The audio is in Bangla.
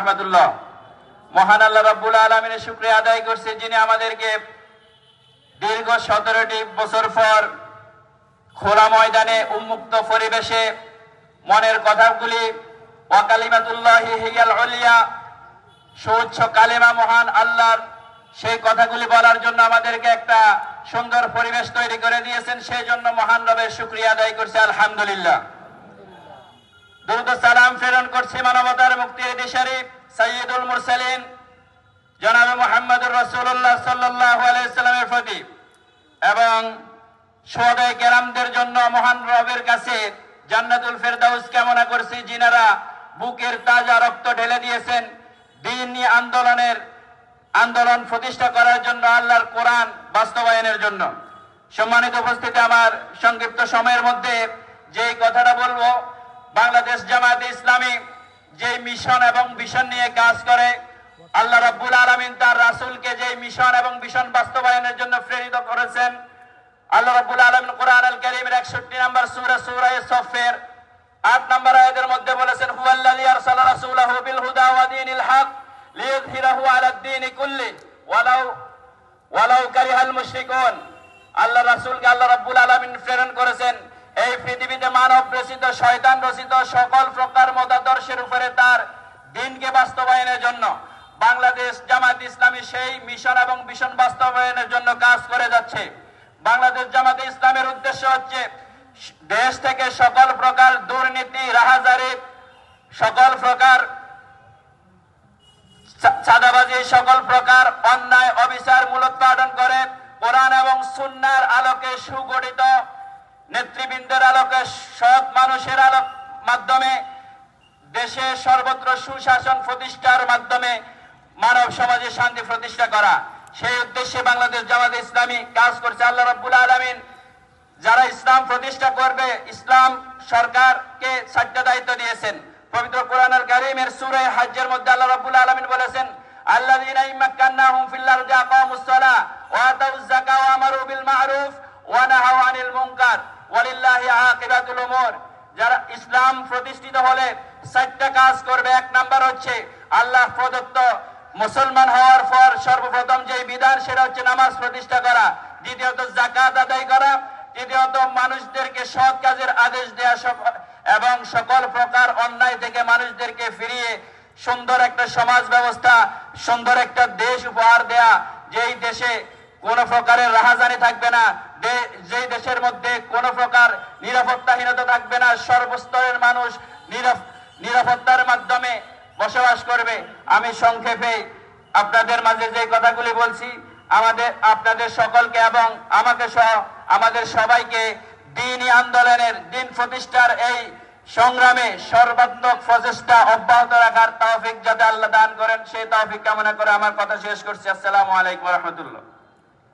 রহমতুল্লাহ। মহান আল্লাহ রাব্বুল আলমিনের শুক্রিয়া আদায় করছে যিনি আমাদেরকে দীর্ঘ সতেরোটি বছর পর খোলা ময়দানে উন্মুক্ত পরিবেশে মনের কথাগুলি, ওয়াকালিমাতুল্লাহি সুউচ্চ কালিমা মহান আল্লাহর সেই কথাগুলি বলার জন্য আমাদেরকে একটা সুন্দর পরিবেশ তৈরি করে দিয়েছেন, সেই জন্য মহান রবের শুক্রিয়া আদায় করছে, আলহামদুলিল্লাহ। দ্রুত সালাম প্রেরণ করছি মানবতার মুক্তির দিশারি সৈয়দুল মুরসালিন, জনাবে মোহাম্মদুর রসুল্লাহ সাল্লাহ আলাইসাল্লামের প্রতি এবং সোহাদায় কেরামদের জন্য মহান রবের কাছে জান্নাতুল ফেরদাউস কামনা করছি, যিনারা বুকের তাজা রক্ত ঢেলে দিয়েছেন দিন আন্দোলনের, আন্দোলন প্রতিষ্ঠা করার জন্য আল্লাহর কোরআন বাস্তবায়নের জন্য। সম্মানিত উপস্থিতি আমার সংক্ষিপ্ত সময়ের মধ্যে যে কথাটা বলব বাংলাদেশ জামায়াতে ইসলামী যে মিশন এবং ভিশন নিয়ে কাজ করে, আল্লাহ রাব্বুল আলামিন তার রাসূলকে যে মিশন এবং ভিশন বাস্তবায়নের জন্য প্রেরিত করেছেন। আল্লাহ রাব্বুল আলামিন কোরআন আল কারীমের 61 নম্বর সূরা সূরা সফের 8 নম্বর আয়াতের মধ্যে বলেছেন, হুয়াল্লাযী আরসালা রাসূলাহু বিল হুদা ওয়া দীনিল হক লিইয়ুযহিরাহু আলাদ দীনি কুল্লি ওয়ালাউ ওয়ালাউ কারিহাল মুশরিকুন। আল্লাহ রাসূলকে আল্লাহ রাব্বুল আলামিন প্রেরণ করেছেন। এই পৃথিবীতে মানব রচিত, শয়তান রচিত সকল প্রকার মতাদর্শের উপরে তার দিনকে বাস্তবায়নের জন্য বাংলাদেশ জামাত ইসলামী সেই মিশন এবং মিশন বাস্তবায়নের জন্য কাজ করে যাচ্ছে। বাংলাদেশ জামাতে ইসলামের উদ্দেশ্য হচ্ছে দেশ থেকে সকল প্রকার দুর্নীতি, রাহাজারি, সকল প্রকার চাঁদাবাজি, সকল প্রকার অন্যায়, অবিচার, মূলোৎপাদন করে কোরআন এবং সুন্নার আলোকে সুগঠিত নেতৃবৃন্দের আলোকে সৎ মানুষের আলোক মাধ্যমে দেশে সর্বত্র সুশাসন প্রতিষ্ঠার মাধ্যমে মানব সমাজে শান্তি প্রতিষ্ঠা করা। সেই উদ্দেশ্যে বাংলাদেশ জামাত ইসলামী কাজ করছে আল্লাহ রাব্বুল আলামিন। যারা ইসলাম প্রতিষ্ঠা করবে, ইসলাম সরকারকে চারটা দায়িত্ব দিয়েছেন। পবিত্র কোরআনুল কারীমের সূরা হজ্জের মধ্যে আল্লাহ রাব্বুল আলামিন বলেছেন, আল্লাযীনা আকিবাতুল উমুর, যারা ইসলাম প্রতিষ্ঠিত হলে কাজ করবে। এক নাম্বার হচ্ছে আল্লাহ প্রদত্ত মুসলমান হওয়ার পর সর্বপ্রথম যে বিধান, সেটা হচ্ছে নামাজ প্রতিষ্ঠা করা। দ্বিতীয়ত জাকাত আদায় করা। তৃতীয়ত মানুষদেরকে সৎ কাজের আদেশ দেয়া এবং সকল প্রকার অন্যায় থেকে মানুষদেরকে ফিরিয়ে সুন্দর একটা সমাজ ব্যবস্থা, সুন্দর একটা দেশ উপহার দেয়া, যেই দেশে কোন প্রকারের রাহাজানি থাকবে না। যেই দেশের মধ্যে কোন প্রকার নিরাপত্তাহীনতা থাকবে না, সর্বস্তরের মানুষ নিরাপত্তার মাধ্যমে বসবাস করবে। আমি সংক্ষেপে আপনাদের মাঝে যে কথাগুলি বলছি, আমাদের, আপনাদের সকলকে এবং আমাকে সহ আমাদের সবাইকে দিনই আন্দোলনের, দিন প্রতিষ্ঠার এই সংগ্রামে সর্বাত্মক প্রচেষ্টা অব্যাহত রাখার তৌফিক যাতে আল্লাহ দান করেন, সেই তৌফিক কামনা করে আমার কথা শেষ করছি। আসসালামু আলাইকুম রহমতুল্লাহ।